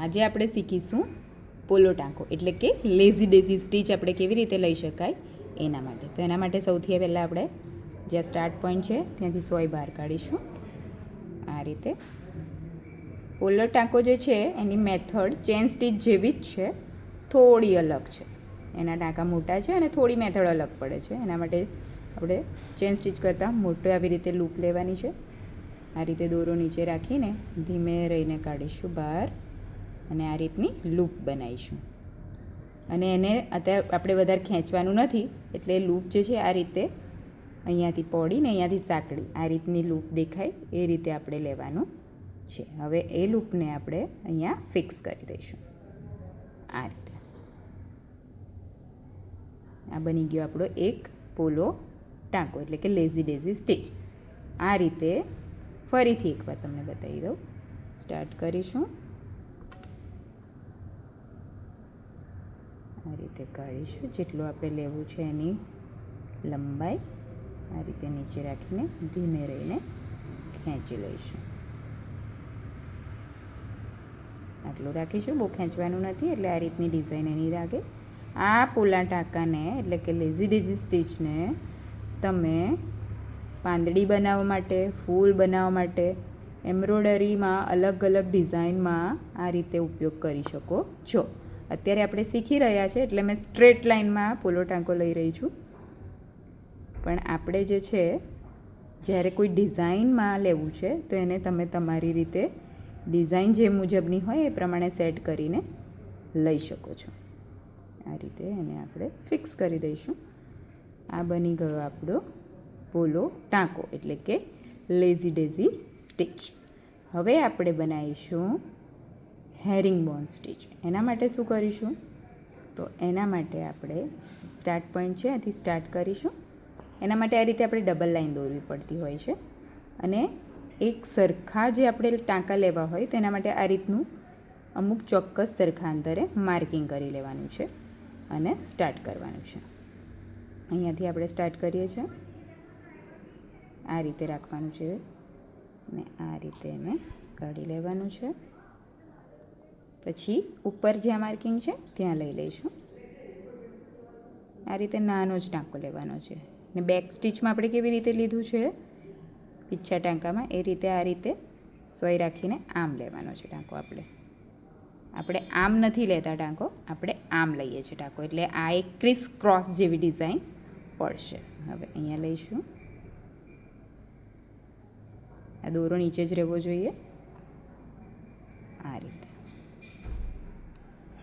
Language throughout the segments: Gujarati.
આજે આપણે શીખીશું પોલો ટાંકો, એટલે કે લેઝી ડેઝી સ્ટીચ આપણે કેવી રીતે લઈ શકાય એના માટે. તો એના માટે સૌથી પહેલાં આપણે જ્યાં સ્ટાર્ટ પોઈન્ટ છે ત્યાંથી સોય બહાર કાઢીશું. આ રીતે. પોલો ટાંકો જે છે એની મેથડ ચેન સ્ટીચ જેવી જ છે, થોડી અલગ છે. એના ટાંકા મોટા છે અને થોડી મેથડ અલગ પડે છે. એના માટે આપણે ચેન સ્ટીચ કરતાં મોટો આવી રીતે લૂપ લેવાની છે. આ રીતે દોરો નીચે રાખીને ધીમે રહીને કાઢીશું બહાર અને આ રીતની લૂપ બનાવીશું. અને એને અત્યારે આપણે વધારે ખેંચવાનું નથી, એટલે લૂપ જે છે આ રીતે અહીંયાથી પોડીને અહીંયાથી સાંકળી. આ રીતની લૂપ દેખાય, એ રીતે આપણે લેવાનું છે. હવે એ લૂપને આપણે અહીંયા ફિક્સ કરી દઈશું. આ રીતે. આ બની ગયો આપણો એક પોલો ટાંકો, એટલે કે લેઝી ડેઝી સ્ટીચ આ રીતે ફરીથી એકવાર તમને બતાવી દઉં. સ્ટાર્ટ કરીશું. આ રીતે કાઢીશું. જેટલું આપણે લેવું છે એની લંબાઈ આ રીતે નીચે રાખીને ધીમે રહીને ખેંચી લઈશું. આટલું રાખીશું. બહુ ખેંચવાનું નથી એટલે આ રીતની ડિઝાઇન એની રાખે આ પોલા ટાંકાને એટલે કે લેઝી ડેઝી સ્ટીચને તમે પાંદડી બનાવવા માટે, ફૂલ બનાવવા માટે એમ્બ્રોડરીમાં અલગ અલગ ડિઝાઇનમાં આ રીતે ઉપયોગ કરી શકો છો. અત્યારે આપણે શીખી રહ્યા છે, એટલે મેં સ્ટ્રેટ લાઇનમાં પોલો ટાંકો લઈ રહી છું. પણ આપણે જે છે, જ્યારે કોઈ ડિઝાઇનમાં લેવું છે, તો એને તમે તમારી રીતે ડિઝાઇન જે મુજબની હોય એ પ્રમાણે સેટ કરીને લઈ શકો છો. આ રીતે એને આપણે ફિક્સ કરી દઈશું. આ બની ગયો આપણો પોલો ટાંકો, એટલે કે લેઝી ડેઝી સ્ટીચ હવે આપણે બનાવીશું હેરિંગ બોન સ્ટીચ. એના માટે શું કરીશું? તો એના માટે આપણે સ્ટાર્ટ પોઈન્ટ છે અહીંથી સ્ટાર્ટ કરીશું. એના માટે આ રીતે આપણે ડબલ લાઈન દોરવી પડતી હોય છે. અને એક સરખા જે આપણે ટાંકા લેવા હોય તો એના માટે આ રીતનું અમુક ચોક્કસ સરખા અંતરે માર્કિંગ કરી લેવાનું છે અને સ્ટાર્ટ કરવાનું છે. અહીંયાથી આપણે સ્ટાર્ટ કરીએ છીએ. આ રીતે રાખવાનું છે ને આ રીતે એને કાઢી લેવાનું છે. પછી ઉપર જ્યાં માર્કિંગ છે, ત્યાં લઈ લઈશું. આ રીતે નાનો જ ટાંકો લેવાનો છે. ને બેક સ્ટીચમાં આપણે કેવી રીતે લીધું છે? પીછા ટાંકામાં એ રીતે આ રીતે સોય રાખીને આમ લેવાનો છે ટાંકો આપણે. આપણે આમ નથી લેતા ટાંકો, આપણે આમ લઈએ છીએ ટાંકો. એટલે આ એક ક્રિસ ક્રોસ જેવી ડિઝાઇન પડશે. હવે અહીંયા લઈશું. આ દોરો નીચે જ રહેવો જોઈએ. આ રીતે.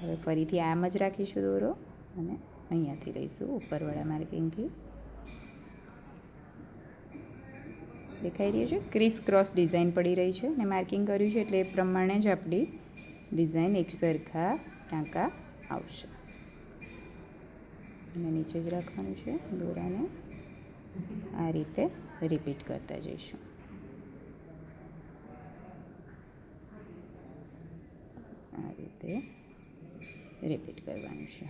હવે ફરીથી આમ જ રાખીશું દોરો અને અહીંયાથી લઈશું ઉપરવાળા માર્કિંગથી. દેખાઈ રહ્યું છે? ક્રિસ ક્રોસ ડિઝાઇન પડી રહી છે ને માર્કિંગ કર્યું છે એટલે એ પ્રમાણે જ આપણી ડિઝાઇન એક સરખા ટાંકા આવશે. અને નીચે જ રાખવાનું છે દોરાને. આ રીતે રિપીટ કરતા જઈશું. આ રીતે રિપીટ કરવાનું છે.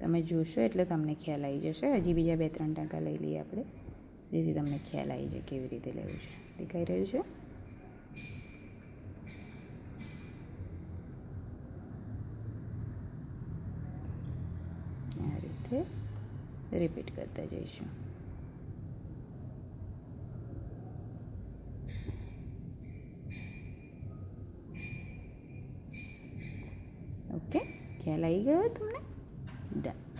તમે જોશો એટલે તમને ખ્યાલ આવી જશે. હજી બીજા બે ત્રણ ટકા લઈ લઈએ આપણે. જેથી તમને ખ્યાલ આવી જાય કેવી રીતે લેવું છે. દેખાઈ રહ્યું છે? રીતે રિપીટ કરતા જઈશું. ઓકે ખ્યાલ આવી ગયો તમને? ડન